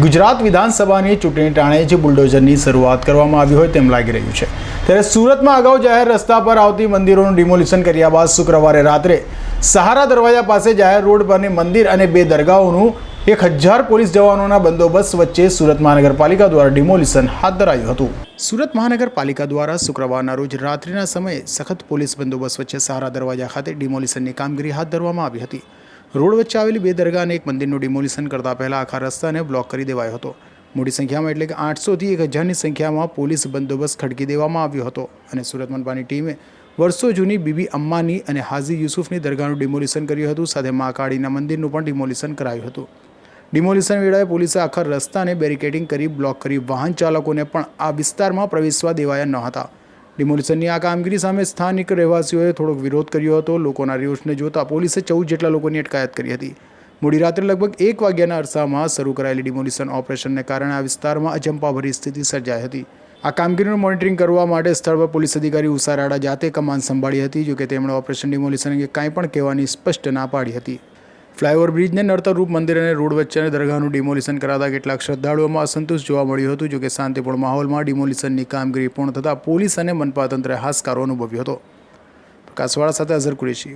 ગુજરાત વિધાનસભાની ચૂંટણી ટાણે જે બુલડોઝરની શરૂઆત કરવામાં આવી હોય તેમ લાગી રહ્યું છે. ત્યારે સુરતમાં અગાઉ જાહેર રસ્તા પર આવતી મંદિરોનું ડિમોલિશન કર્યા બાદ શુક્રવારે રાત્રે સહારા દરવાજા પાસે જાહેર રોડ પરની મંદિર અને બે દરગાહોનું એક હજાર પોલીસ જવાનોના બંદોબસ્ત વચ્ચે સુરત મહાનગરપાલિકા દ્વારા ડિમોલિશન હાથ ધરાયું હતું. સુરત મહાનગરપાલિકા દ્વારા શુક્રવારના રોજ રાત્રિના સમયે સખત પોલીસ બંદોબસ્ત વચ્ચે સહારા દરવાજા ખાતે ડિમોલિશનની કામગીરી હાથ ધરવામાં આવી હતી. રોડ વચ્ચે આવેલી બે દરગાહ અને એક મંદિરનું ડિમોલિશન કરતા પહેલા આખા રસ્તાને બ્લોક કરી દેવાયો હતો. મોટી સંખ્યામાં એટલે કે આઠસોથી એક હજારની સંખ્યામાં પોલીસ બંદોબસ્ત ખડકી દેવામાં આવ્યો હતો અને સુરત મનપાની ટીમે વર્ષો જૂની બીબી અમ્માની અને હાજી યુસુફની દરગાહનું ડિમોલિશન કર્યું હતું, સાથે મા કાળીના મંદિરનું પણ ડિમોલિશન કરાયું હતું. ડિમોલિશન વેળાએ પોલીસે આખા રસ્તાને બેરિકેડિંગ કરી બ્લોક કરી વાહન ચાલકોને પણ આ વિસ્તારમાં પ્રવેશવા દેવાયા ન હતા. ડિમોલિશનની આ કામગીરી સામે સ્થાનિક રહેવાસીઓએ થોડોક વિરોધ કર્યો હતો. લોકોના રોષને જોતા પોલીસે ચૌદ જેટલા લોકોની અટકાયત કરી હતી. મોડી રાત્રે લગભગ એક વાગ્યાના અરસામાં શરૂ કરાયેલી ડિમોલિશન ઓપરેશનને કારણે આ વિસ્તારમાં અજંપાભરી સ્થિતિ સર્જાઈ હતી. આ કામગીરીનું મોનિટરિંગ કરવા માટે સ્થળ પર પોલીસ અધિકારી ઉષા રાડા જાતે કમાન સંભાળી હતી, જોકે તેમણે ઓપરેશન ડિમોલિશન અંગે કાંઈ પણ કહેવાની સ્પષ્ટ ના પાડી હતી. ફ્લાયઓવર બ્રિજને નડતર રૂપ મંદિર અને રોડ વચ્ચે દરગાહનું ડિમોલિશન કરાતા કેટલાક શ્રદ્ધાળુઓમાં અસંતોષ જોવા મળ્યું હતું જોકે શાંતિપૂર્ણ માહોલમાં ડિમોલિશનની કામગીરી પૂર્ણ થતાં પોલીસ અને મનપા તંત્રે હાશકારો અનુભવ્યો હતો. પ્રકાશવાળા સાથે અઝર કુરેશી.